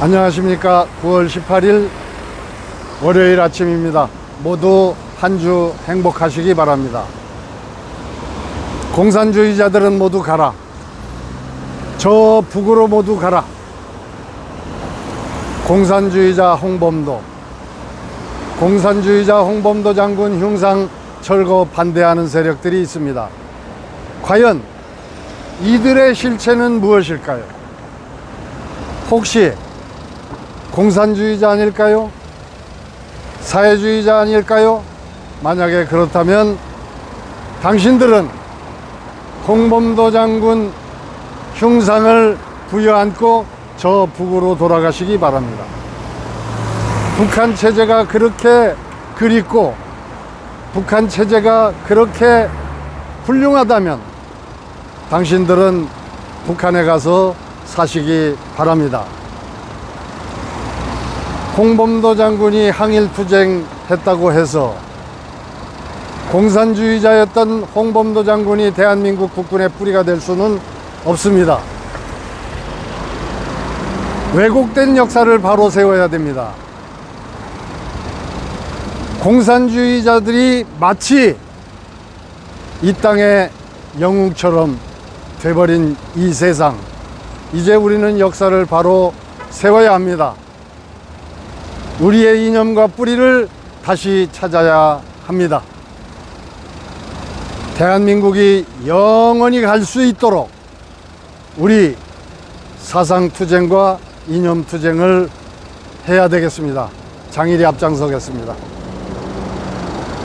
안녕하십니까. 9월 18일 월요일 아침입니다. 모두 한 주 행복하시기 바랍니다. 공산주의자들은 모두 가라. 저 북으로 모두 가라. 공산주의자 홍범도. 공산주의자 홍범도 장군 흉상 철거 반대하는 세력들이 있습니다. 과연 이들의 실체는 무엇일까요? 혹시 공산주의자 아닐까요? 사회주의자 아닐까요? 만약에 그렇다면 당신들은 홍범도 장군 흉상을 부여안고 저 북으로 돌아가시기 바랍니다. 북한 체제가 그렇게 그립고 북한 체제가 그렇게 훌륭하다면 당신들은 북한에 가서 사시기 바랍니다. 홍범도 장군이 항일 투쟁했다고 해서 공산주의자였던 홍범도 장군이 대한민국 국군의 뿌리가 될 수는 없습니다. 왜곡된 역사를 바로 세워야 됩니다. 공산주의자들이 마치 이 땅의 영웅처럼 돼버린 이 세상. 이제 우리는 역사를 바로 세워야 합니다. 우리의 이념과 뿌리를 다시 찾아야 합니다. 대한민국이 영원히 갈 수 있도록 우리 사상투쟁과 이념투쟁을 해야 되겠습니다. 장일이 앞장서겠습니다.